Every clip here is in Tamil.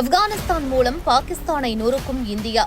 ஆப்கானிஸ்தான் மூலம் பாகிஸ்தானை நொறுக்கும் இந்தியா.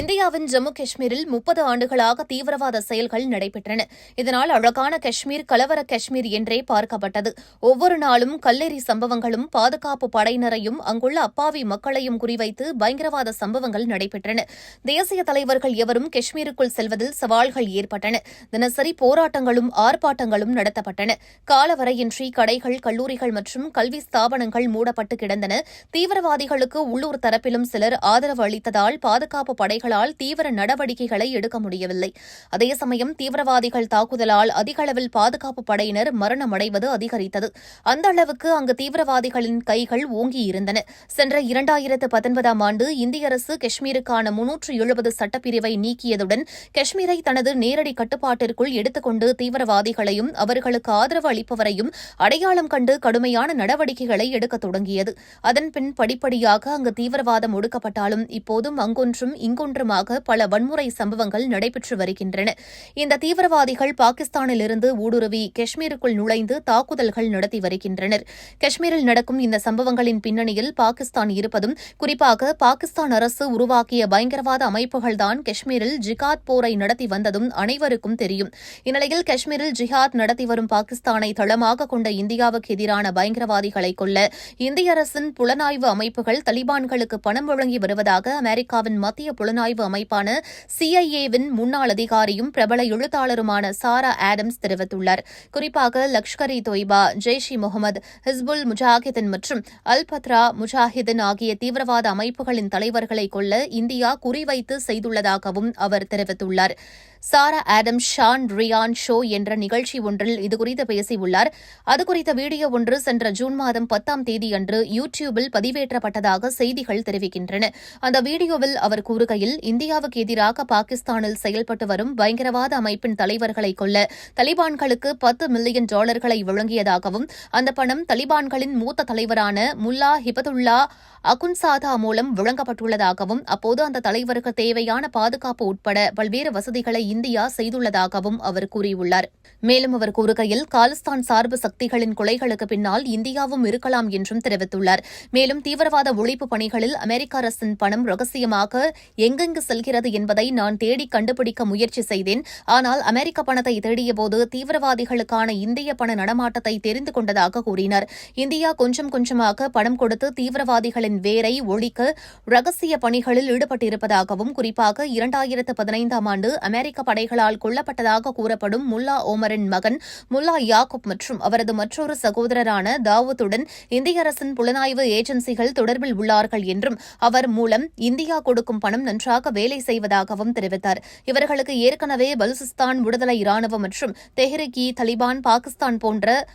இந்தியாவின் ஜம்மு காஷ்மீரில் முப்பது ஆண்டுகளாக தீவிரவாத செயல்கள் நடைபெற்றன. இதனால் அழகான காஷ்மீர் கலவர காஷ்மீர் என்றே பார்க்கப்பட்டது. ஒவ்வொரு நாளும் கல்லெறி சம்பவங்களும் பாதுகாப்பு படையினரையும் அங்குள்ள அப்பாவி மக்களையும் குறிவைத்து பயங்கரவாத சம்பவங்கள் நடைபெற்றன. தேசிய தலைவர்கள் எவரும் காஷ்மீருக்குள் செல்வதில் சவால்கள் ஏற்பட்டன. தினசரி போராட்டங்களும் ஆர்ப்பாட்டங்களும் நடத்தப்பட்டன. காலவரையின்றி கடைகள் கல்லூரிகள் மற்றும் கல்வி ஸ்தாபனங்கள் மூடப்பட்டு கிடந்தன. தீவிரவாதிகளுக்கு உள்ளூர் தரப்பிலும் சிலர் ஆதரவு அளித்ததால் பாதுகாப்பு படைகளால் தீவிர நடவடிக்கைகளை எடுக்க முடியவில்லை. அதே சமயம் தீவிரவாதிகள் தாக்குதலால் அதிக அளவில் பாதுகாப்பு படையினர் மரணமடைவது அதிகரித்தது. அந்த அளவுக்கு அங்கு தீவிரவாதிகளின் கைகள் ஓங்கியிருந்தன. சென்ற இரண்டாயிரத்து பத்தொன்பதாம் ஆண்டு இந்திய அரசு காஷ்மீருக்கான முன்னூற்று எழுபது சட்டப்பிரிவை நீக்கியதுடன் காஷ்மீரை தனது நேரடி கட்டுப்பாட்டிற்குள் எடுத்துக்கொண்டு தீவிரவாதிகளையும் அவர்களுக்கு ஆதரவு அளிப்பவரையும் அடையாளம் கண்டு கடுமையான நடவடிக்கைகளை எடுக்க தொடங்கியது. அதன்பின் படிப்படியாக அங்கு தீவிரவாதம் ஒடுக்கப்பட்டாலும் இப்போதும் அங்கொன்றும் ஒவ்வொன்றுமாக பல வன்முறை சம்பவங்கள் நடைபெற்று வருகின்றன. இந்த தீவிரவாதிகள் பாகிஸ்தானிலிருந்து ஊடுருவி காஷ்மீருக்குள் நுழைந்து தாக்குதல்கள் நடத்தி வருகின்றனர். காஷ்மீரில் நடக்கும் இந்த சம்பவங்களின் பின்னணியில் பாகிஸ்தான் இருப்பதும் குறிப்பாக பாகிஸ்தான் அரசு உருவாக்கிய பயங்கரவாத அமைப்புகள்தான் காஷ்மீரில் ஜிகாத் போரை நடத்தி வந்ததும் அனைவருக்கும் தெரியும். இந்நிலையில் காஷ்மீரில் ஜிஹாத் நடத்தி வரும் பாகிஸ்தானை தளமாக கொண்ட இந்தியாவுக்கு எதிரான பயங்கரவாதிகளை கொல்ல இந்திய அரசின் புலனாய்வு அமைப்புகள் தலிபான்களுக்கு பணம் வழங்கி வருவதாக அமெரிக்காவின் மத்திய புலனாய்வு புலனாய்வு அமைப்பான சிஐஏவின் முன்னாள் அதிகாரியும் பிரபல எழுத்தாளருமான சாரா ஆடம்ஸ் தெரிவித்துள்ளார். குறிப்பாக லஷ்கர் இ தொய்பா ஜெய்ஷ் இ முகமது ஹிஸ்புல் முஜாஹிதீன் மற்றும் அல் பத்ரா முஜாஹிதீன் ஆகிய தீவிரவாத அமைப்புகளின் தலைவர்களை கொல்ல இந்தியா குறிவைத்து செய்துள்ளதாகவும் அவர் தெரிவித்துள்ளார். Sarah Adam Sean Ryan show என்ற நிகழ்ச்சி ஒன்றில் இதுகுறித்து பேசியுள்ளார். அதுகுறித்த வீடியோ ஒன்று சென்ற ஜூன் மாதம் பத்தாம் தேதியன்று யூ டியூபில் பதிவேற்றப்பட்டதாக செய்திகள் தெரிவிக்கின்றன. அந்த வீடியோவில் அவர் கூறுகையில் இந்தியாவுக்கு எதிராக பாகிஸ்தானில் செயல்பட்டு வரும் பயங்கரவாத அமைப்பின் தலைவர்களை கொல்ல தலிபான்களுக்கு பத்து மில்லியன் டாலர்களை வழங்கியதாகவும் அந்த பணம் தலிபான்களின் மூத்த தலைவரான முல்லா ஹிபதுல்லா அகுன்சாதா மூலம் வழங்கப்பட்டுள்ளதாகவும் அப்போது அந்த தலைவருக்கு தேவையான பாதுகாப்பு உட்பட பல்வேறு வசதிகளை இந்தியா செய்துள்ளதாகவும் அவர் கூறியுள்ளார். மேலும் அவர் கூறுகையில் காலிஸ்தான் சார்பு சக்திகளின் கொலைகளுக்கு பின்னால் இந்தியாவும் இருக்கலாம் என்றும் தெரிவித்துள்ளார். மேலும் தீவிரவாத ஒழிப்பு பணிகளில் அமெரிக்க அரசின் பணம் ரகசியமாக எங்கு எங்கெங்கு செல்கிறது என்பதை நான் தேடி கண்டுபிடிக்க முயற்சி செய்தேன். ஆனால் அமெரிக்க பணத்தை தேடியபோது தீவிரவாதிகளுக்கான இந்திய பண நடமாட்டத்தை தெரிந்து கொண்டதாக கூறினார். இந்தியா கொஞ்சம் கொஞ்சமாக பணம் கொடுத்து தீவிரவாதிகளின் வேரை ஒழிக்க ரகசிய பணிகளில் ஈடுபட்டிருப்பதாகவும் குறிப்பாக இரண்டாயிரத்து பதினைந்தாம் ஆண்டு அமெரிக்க படைகளால் கொல்லப்பட்டதாக கூறப்படும் முல்லா ஓமரின் மகன் முல்லா யாக்குப் மற்றும் அவரது மற்றொரு சகோதரரான தாவூத்துடன் இந்திய அரசின் புலனாய்வு ஏஜென்சிகள் தொடர்பில் உள்ளார்கள் என்றும் அவர் மூலம் இந்தியா கொடுக்கும் பணம் நன்றாக வேலை செய்வதாகவும் தெரிவித்தார். இவர்களுக்கு ஏற்கனவே பலுசிஸ்தான் விடுதலை ராணுவம் மற்றும் தெஹ்ரிகி தலிபான் பாகிஸ்தான் போன்ற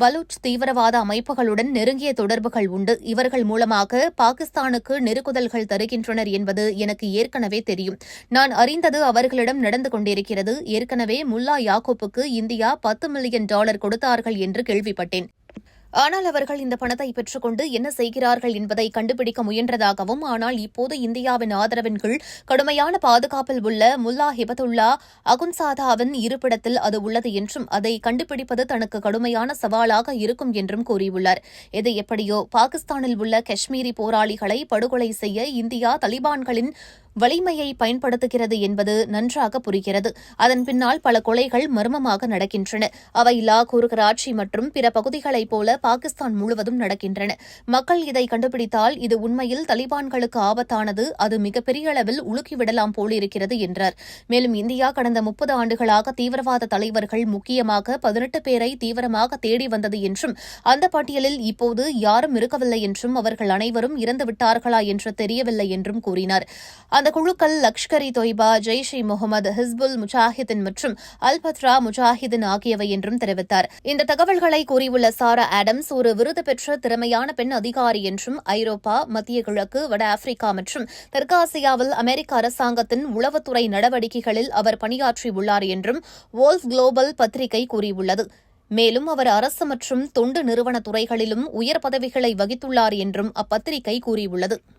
பலூச் தீவிரவாத அமைப்புகளுடன் நெருங்கிய தொடர்புகள் உண்டு. இவர்கள் மூலமாக பாகிஸ்தானுக்கு நெருக்குதல்கள் தருகின்றனர் என்பது எனக்கு ஏற்கனவே தெரியும். நான் அறிந்தது அவர்களிடம் நடந்து கொண்டிருக்கிறது. ஏற்கனவே முல்லா யாக்கூப்புக்கு இந்தியா பத்து மில்லியன் டாலர் கொடுத்தார்கள் என்று கேள்விப்பட்டேன். ஆனால் அவர்கள் இந்த பணத்தை பெற்றுக்கொண்டு என்ன செய்கிறார்கள் என்பதை கண்டுபிடிக்க முயன்றதாகவும் ஆனால் இப்போது இந்தியாவின் ஆதரவின் கீழ் கடுமையான பாதுகாப்பில் உள்ள முல்லா ஹிபத்துல்லா அகுன்சாதாவின் இருப்பிடத்தில் அது உள்ளது என்றும் அதை கண்டுபிடிப்பது தனக்கு கடுமையான சவாலாக இருக்கும் என்றும் கூறியுள்ளார். எது எப்படியோ பாகிஸ்தானில் உள்ள காஷ்மீரி போராளிகளை படுகொலை செய்ய இந்தியா தலிபான்களின் வலிமையை பயன்படுத்துகிறது என்பது நன்றாக புரிகிறது. அதன் பின்னால் பல கொலைகள் மர்மமாக நடக்கின்றன. அவை லாகூர் கராச்சி மற்றும் பிற பகுதிகளைப் போல பாகிஸ்தான் முழுவதும் நடக்கின்றன. மக்கள் இதை கண்டுபிடித்தால் இது உண்மையில் தலிபான்களுக்கு ஆபத்தானது. அது மிகப்பெரிய அளவில் உலுக்கிவிடலாம் போலிருக்கிறது என்றார். மேலும் இந்தியா கடந்த முப்பது ஆண்டுகளாக தீவிரவாத தலைவர்கள் முக்கியமாக பதினெட்டு பேரை தீவிரமாக தேடி வந்தது என்றும் அந்த பட்டியலில் இப்போது யாரும் இருக்கவில்லை என்றும் அவர்கள் அனைவரும் இறந்துவிட்டார்களா என்று தெரியவில்லை என்றும் கூறினார். அந்த குழுக்கள் லஷ்கர் இ தொய்பா ஜெய்ஷ் இ முகமது ஹிஸ்புல் முஜாஹிதின் மற்றும் அல் பத்ரா முஜாஹிதின் ஆகியவை என்றும் தெரிவித்தார். இந்த தகவல்களை கூறியுள்ள சாரா ஆடம்ஸ் ஒரு விருது பெற்ற திறமையான பெண் அதிகாரி என்றும் ஐரோப்பா மத்திய கிழக்கு வட ஆப்பிரிக்கா மற்றும் தெற்காசியாவில் அமெரிக்க அரசாங்கத்தின் உளவுத்துறை நடவடிக்கைகளில் அவர் பணியாற்றியுள்ளார் என்றும் வோல்ஃப் குளோபல் பத்திரிகை கூறியுள்ளது. மேலும் அவர் அரசு மற்றும் தொண்டு நிறுவன துறைகளிலும் உயர் பதவிகளை வகித்துள்ளார் என்றும் அப்பத்திரிகை கூறியுள்ளது.